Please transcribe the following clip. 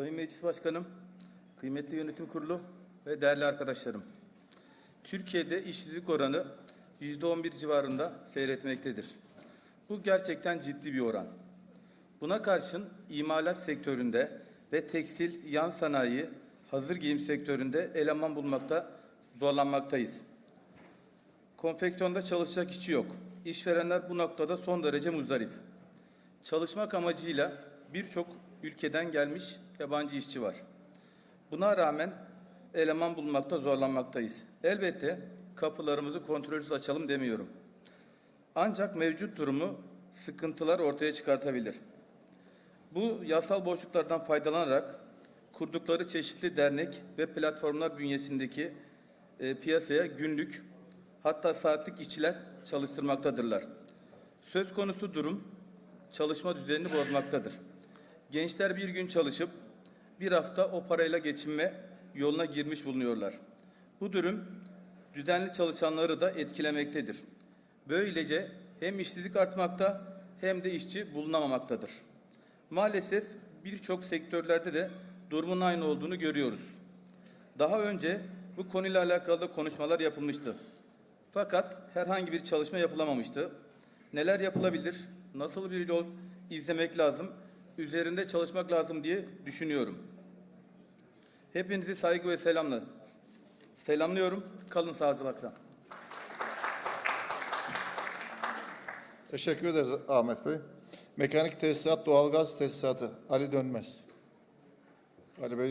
Sayın Meclis Başkanım, kıymetli yönetim kurulu ve değerli arkadaşlarım. Türkiye'de işsizlik oranı %11 civarında seyretmektedir. Bu gerçekten ciddi bir oran. Buna karşın imalat sektöründe ve tekstil, yan sanayi, hazır giyim sektöründe eleman bulmakta zorlanmaktayız. Konfeksiyonda çalışacak işçi yok. İşverenler bu noktada son derece muzdarip. Çalışmak amacıyla birçok ülkeden gelmiş yabancı işçi var. Buna rağmen eleman bulmakta zorlanmaktayız. Elbette kapılarımızı kontrolsüz açalım demiyorum. Ancak mevcut durumu sıkıntılar ortaya çıkartabilir. Bu yasal boşluklardan faydalanarak kurdukları çeşitli dernek ve platformlar bünyesindeki e, piyasaya günlük hatta saatlik işçiler çalıştırmaktadırlar. Söz konusu durum çalışma düzenini bozmaktadır. Gençler bir gün çalışıp bir hafta o parayla geçinme yoluna girmiş bulunuyorlar. Bu durum düzenli çalışanları da etkilemektedir. Böylece hem işsizlik artmakta hem de işçi bulunamamaktadır. Maalesef birçok sektörlerde de durumun aynı olduğunu görüyoruz. Daha önce bu konuyla alakalı da konuşmalar yapılmıştı. Fakat herhangi bir çalışma yapılamamıştı. Neler yapılabilir, nasıl bir yol izlemek lazım, üzerinde çalışmak lazım diye düşünüyorum. Hepinizi saygı ve selamla selamlıyorum. Kalın sağlıcakla. Teşekkür ederiz Ahmet Bey. Mekanik tesisat, doğalgaz tesisatı. Ali Dönmez. Ali Bey